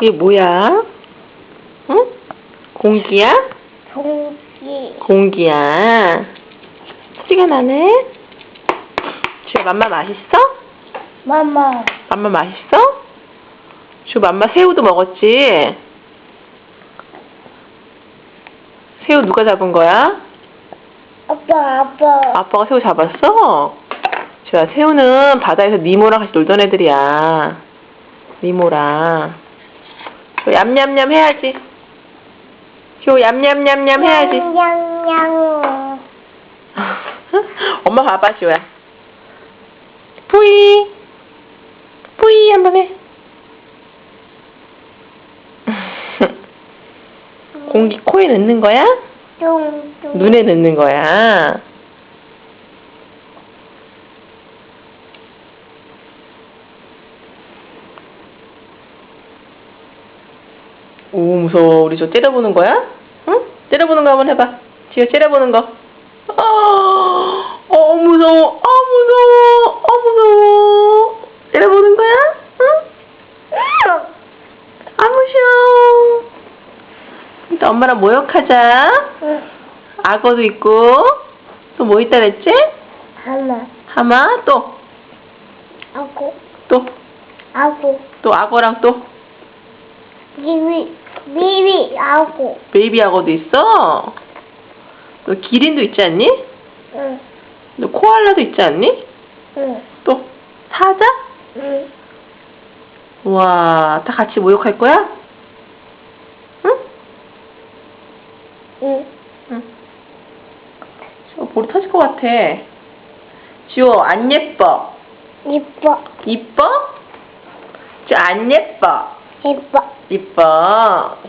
이게 뭐야? 응? 공기야? 공기. 공기야. 소리가 나네. 지금 맘마 맛있어? 마마. 맘마 맛있어? 지금 맘마 새우도 먹었지? 새우 누가 잡은 거야? 아빠, 아빠. 아빠가 새우 잡았어? 자, 새우는 바다에서 니모랑 같이 놀던 애들이야. 니모랑. 저 얌얌얌 해야지. 효 얌얌얌얌 해야지. 냥냥냥. 엄마 봐봐, 지호야. 뿌이. 뿌이 한 번 해. 공기 코에 넣는 거야? 눈에 넣는 거야. 오 무서워. 우리 저 째려보는 거야? 응? 째려보는 거 한번 해봐. 지호 째려보는 거. 아, 어 무서워. 아 무서워. 아 무서워. 째려보는 거야? 응? 아 무서워. 일단 엄마랑 모욕하자. 응. 악어도 있고 또 뭐 있다 그랬지? 하나. 하마 또 아고. 또, 아고. 또 악어랑 또 미미. 미미. 아고. 베이비 악어도 있어. 또 기린도 있지 않니? 응. 또 코알라도 있지 않니? 응. 또 사자? 응. 와, 다 같이 모욕할 거야? 응? 응. 응. 저 볼이 터질 것 같아. 지호 안 예뻐. 이뻐. 이뻐? 저 안 예뻐. 이뻐. 이뻐.